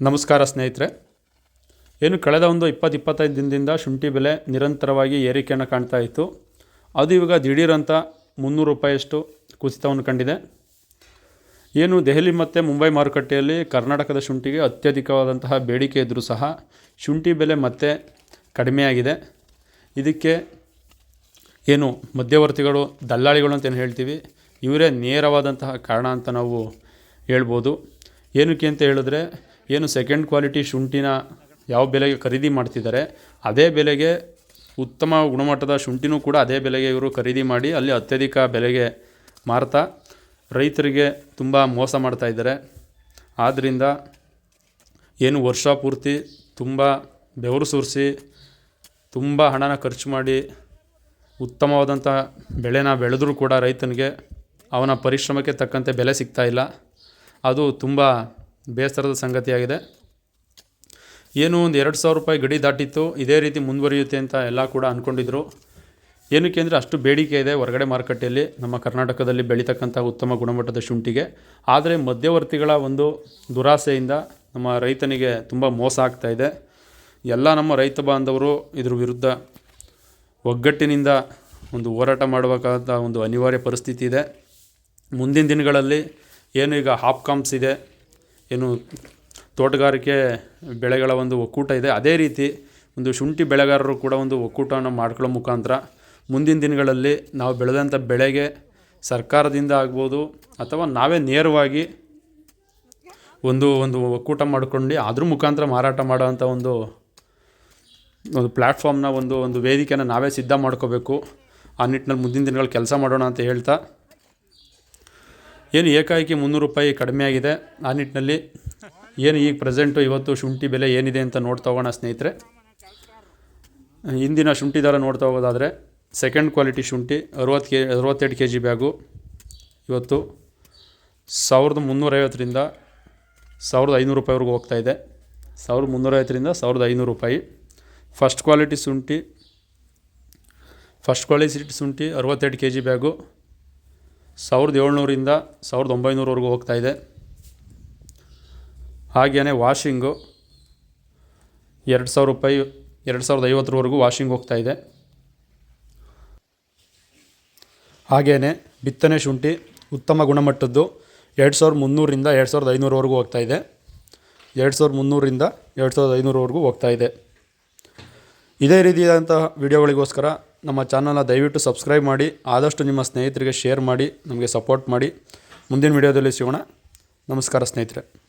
ನಮಸ್ಕಾರ ಸ್ನೇಹಿತರೆ. ಏನು ಕಳೆದ ಒಂದು ಇಪ್ಪತ್ತು ಇಪ್ಪತ್ತೈದು ದಿನದಿಂದ ಶುಂಠಿ ಬೆಲೆ ನಿರಂತರವಾಗಿ ಏರಿಕೆಯನ್ನು ಕಾಣ್ತಾ ಇತ್ತು. ಅದು ಇವಾಗ ದಿಢೀರಂತ ಮುನ್ನೂರು ರೂಪಾಯಿಯಷ್ಟು ಕುಸಿತವನ್ನು ಕಂಡಿದೆ. ಏನು ದೆಹಲಿ ಮತ್ತು ಮುಂಬೈ ಮಾರುಕಟ್ಟೆಯಲ್ಲಿ ಕರ್ನಾಟಕದ ಶುಂಠಿಗೆ ಅತ್ಯಧಿಕವಾದಂತಹ ಬೇಡಿಕೆ ಇದ್ದರೂ ಸಹ ಶುಂಠಿ ಬೆಲೆ ಮತ್ತೆ ಕಡಿಮೆಯಾಗಿದೆ. ಇದಕ್ಕೆ ಏನು ಮಧ್ಯವರ್ತಿಗಳು, ದಲ್ಲಾಳಿಗಳು ಅಂತ ಏನು ಹೇಳ್ತೀವಿ, ಇವರೇ ನೇರವಾದಂತಹ ಕಾರಣ ಅಂತ ನಾವು ಹೇಳ್ಬೋದು. ಏನಕ್ಕೆ ಅಂತ ಹೇಳಿದ್ರೆ ಏನು ಸೆಕೆಂಡ್ ಕ್ವಾಲಿಟಿ ಶುಂಠಿನ ಯಾವ ಬೆಲೆಗೆ ಖರೀದಿ ಮಾಡ್ತಿದ್ದಾರೆ, ಅದೇ ಬೆಲೆಗೆ ಉತ್ತಮ ಗುಣಮಟ್ಟದ ಶುಂಠಿನೂ ಕೂಡ ಅದೇ ಬೆಲೆಗೆ ಇವರು ಖರೀದಿ ಮಾಡಿ ಅಲ್ಲಿ ಅತ್ಯಧಿಕ ಬೆಲೆಗೆ ಮಾರ್ತಾ ರೈತರಿಗೆ ತುಂಬ ಮೋಸ ಮಾಡ್ತಾ ಇದ್ದಾರೆ. ಆದ್ದರಿಂದ ಏನು ವರ್ಷ ಪೂರ್ತಿ ತುಂಬ ಬೆವರು ಸುರಿಸಿ ತುಂಬ ಹಣನ ಖರ್ಚು ಮಾಡಿ ಉತ್ತಮವಾದಂಥ ಬೆಳೆನ ಬೆಳೆದರೂ ಕೂಡ ರೈತನಿಗೆ ಅವನ ಪರಿಶ್ರಮಕ್ಕೆ ತಕ್ಕಂತೆ ಬೆಲೆ ಸಿಗ್ತಾ ಇಲ್ಲ. ಅದು ತುಂಬ ಬೇಸರದ ಸಂಗತಿಯಾಗಿದೆ. ಏನು ಒಂದು ಎರಡು ಸಾವಿರ ರೂಪಾಯಿ ಗಡಿ ದಾಟಿತ್ತು, ಇದೇ ರೀತಿ ಮುಂದುವರಿಯುತ್ತೆ ಅಂತ ಎಲ್ಲ ಕೂಡ ಅಂದ್ಕೊಂಡಿದ್ರು ಏನಕ್ಕೆ ಅಂದರೆ ಅಷ್ಟು ಬೇಡಿಕೆ ಇದೆ ಹೊರಗಡೆ ಮಾರುಕಟ್ಟೆಯಲ್ಲಿ, ನಮ್ಮ ಕರ್ನಾಟಕದಲ್ಲಿ ಬೆಳೀತಕ್ಕಂಥ ಉತ್ತಮ ಗುಣಮಟ್ಟದ ಶುಂಠಿಗೆ. ಆದರೆ ಮಧ್ಯವರ್ತಿಗಳ ಒಂದು ದುರಾಸೆಯಿಂದ ನಮ್ಮ ರೈತನಿಗೆ ತುಂಬ ಮೋಸ ಆಗ್ತಾ ಇದೆ. ಎಲ್ಲ ನಮ್ಮ ರೈತ ಬಾಂಧವರು ಇದ್ರ ವಿರುದ್ಧ ಒಗ್ಗಟ್ಟಿನಿಂದ ಒಂದು ಹೋರಾಟ ಮಾಡಬೇಕಾದ ಒಂದು ಅನಿವಾರ್ಯ ಪರಿಸ್ಥಿತಿ ಇದೆ. ಮುಂದಿನ ದಿನಗಳಲ್ಲಿ ಏನು ಈಗ ಹಾಪ್ಕಾಮ್ಸ್ ಇದೆ ಏನು ತೋಟಗಾರಿಕೆ ಬೆಳೆಗಳ ಒಂದು ಒಕ್ಕೂಟ ಇದೆ. ಅದೇ ರೀತಿ ಒಂದು ಶುಂಠಿ ಬೆಳೆಗಾರರು ಕೂಡ ಒಂದು ಒಕ್ಕೂಟವನ್ನು ಮಾಡ್ಕೊಳ್ಳೋ ಮುಖಾಂತರ ಮುಂದಿನ ದಿನಗಳಲ್ಲಿ ನಾವು ಬೆಳೆದಂಥ ಬೆಳೆಗೆ ಸರ್ಕಾರದಿಂದ ಆಗ್ಬೋದು ಅಥವಾ ನಾವೇ ನೇರವಾಗಿ ಒಂದು ಒಂದು ಒಕ್ಕೂಟ ಮಾಡ್ಕೊಂಡು ಅದ್ರ ಮುಖಾಂತರ ಮಾರಾಟ ಮಾಡೋವಂಥ ಒಂದು ಒಂದು ಪ್ಲ್ಯಾಟ್ಫಾರ್ಮ್ನ ಒಂದು ಒಂದು ವೇದಿಕೆನ ನಾವೇ ಸಿದ್ಧ ಮಾಡ್ಕೋಬೇಕು. ಆ ನಿಟ್ಟಿನಲ್ಲಿ ಮುಂದಿನ ದಿನಗಳಲ್ಲಿ ಕೆಲಸ ಮಾಡೋಣ ಅಂತ ಹೇಳ್ತಾ ಏನು ಏಕಾಏಕಿ ಮುನ್ನೂರು ರೂಪಾಯಿ ಕಡಿಮೆ ಆಗಿದೆ ಆ ನಿಟ್ಟಿನಲ್ಲಿ ಏನು ಈಗ ಪ್ರೆಸೆಂಟು ಇವತ್ತು ಶುಂಠಿ ಬೆಲೆ ಏನಿದೆ ಅಂತ ನೋಡ್ತಾ ಹೋಗೋಣ ಸ್ನೇಹಿತರೆ. ಇಂದಿನ ಶುಂಠಿ ದರ ನೋಡ್ತಾ ಹೋಗೋದಾದರೆ ಸೆಕೆಂಡ್ ಕ್ವಾಲಿಟಿ ಶುಂಠಿ ಅರುವತ್ತು ಕೆ, ಅರವತ್ತೆರಡು ಕೆ ಜಿ ಬ್ಯಾಗು. ಇವತ್ತು ಸಾವಿರದ ಮುನ್ನೂರೈವತ್ತರಿಂದ ಸಾವಿರದ ಐನೂರು ರೂಪಾಯಿವರೆಗೂ ಹೋಗ್ತಾ ಇದೆ. ಸಾವಿರದ ಮುನ್ನೂರೈವತ್ತರಿಂದ ಸಾವಿರದ ಐನೂರು ರೂಪಾಯಿ. ಫಸ್ಟ್ ಕ್ವಾಲಿಟಿ ಶುಂಠಿ ಫಸ್ಟ್ ಕ್ವಾಲಿಟಿ ಶುಂಠಿ ಅರವತ್ತೆರಡು ಕೆ ಜಿ ಬ್ಯಾಗು. ಸಾವಿರದ ಏಳ್ನೂರಿಂದ ಸಾವಿರದ ಒಂಬೈನೂರವರೆಗೂ ಹೋಗ್ತಾ ಇದೆ. ಹಾಗೆಯೇ ವಾಷಿಂಗು ಎರಡು ಸಾವಿರ ರೂಪಾಯಿ, ಎರಡು ಸಾವಿರದ ಐವತ್ತರವರೆಗೂ ವಾಷಿಂಗ್ ಹೋಗ್ತಾ ಇದೆ. ಹಾಗೆಯೇ ಬಿತ್ತನೆ ಶುಂಠಿ ಉತ್ತಮ ಗುಣಮಟ್ಟದ್ದು ಎರಡು ಸಾವಿರದ ಮುನ್ನೂರಿಂದ ಎರಡು ಸಾವಿರದ ಐನೂರವರೆಗೂ ಹೋಗ್ತಾ ಇದೆ. ಎರಡು ಸಾವಿರದ ಮುನ್ನೂರಿಂದ ಎರಡು ಸಾವಿರದ ಐನೂರವರೆಗೂ ಹೋಗ್ತಾ ಇದೆ. ಇದೇ ರೀತಿಯಾದಂತಹ ವಿಡಿಯೋಗಳಿಗೋಸ್ಕರ ನಮ್ಮ ಚಾನಲ್ನ ದಯವಿಟ್ಟು ಸಬ್ಸ್ಕ್ರೈಬ್ ಮಾಡಿ, ಆದಷ್ಟು ನಿಮ್ಮ ಸ್ನೇಹಿತರಿಗೆ ಶೇರ್ ಮಾಡಿ, ನಮಗೆ ಸಪೋರ್ಟ್ ಮಾಡಿ. ಮುಂದಿನ ವಿಡಿಯೋದಲ್ಲಿ ಸಿಗೋಣ. ನಮಸ್ಕಾರ ಸ್ನೇಹಿತರೆ.